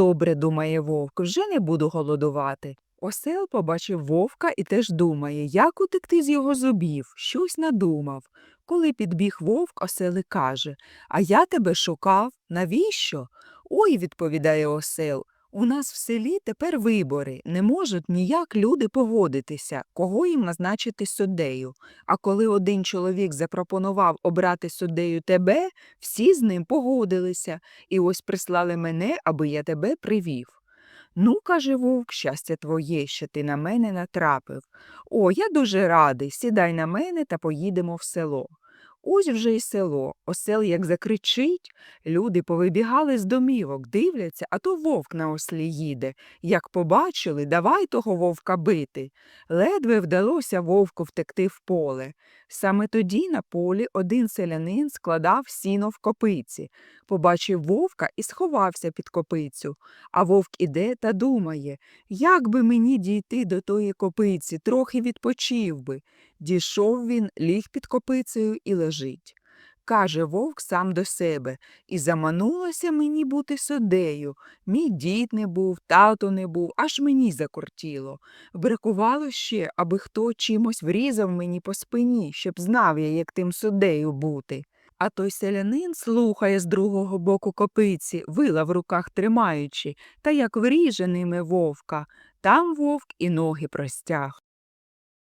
Добре, думає вовк, вже не буду голодувати. Осел побачив вовка і теж думає, як утекти з його зубів, щось надумав. Коли підбіг вовк, осел і каже А я тебе шукав. Навіщо? Ой, відповідає осел. У нас в селі тепер вибори, не можуть ніяк люди поводитися, кого їм назначити суддею. А коли один чоловік запропонував обрати суддею тебе, всі з ним погодилися, і ось прислали мене, аби я тебе привів. Ну, каже вовк, щастя твоє, що ти на мене натрапив. О, я дуже радий, сідай на мене та поїдемо в село. Ось вже й село. Осел як закричить. Люди повибігали з домівок, дивляться, а то вовк на ослі їде. Як побачили, давай того вовка бити. Ледве вдалося вовку втекти в поле. Саме тоді на полі один селянин складав сіно в копиці, побачив вовка і сховався під копицю. А вовк іде та думає, як би мені дійти до тої копиці, трохи відпочив би. Дійшов він, ліг під копицею і лежить. Каже вовк сам до себе, і заманулося мені бути суддею. Мій дід не був, тато не був, аж мені закортіло. Бракувало ще, аби хто чимось врізав мені по спині, щоб знав я, як тим суддею бути. А той селянин слухає з другого боку копиці, вила в руках тримаючи, та як вріже ними вовка. Там вовк і ноги простяг.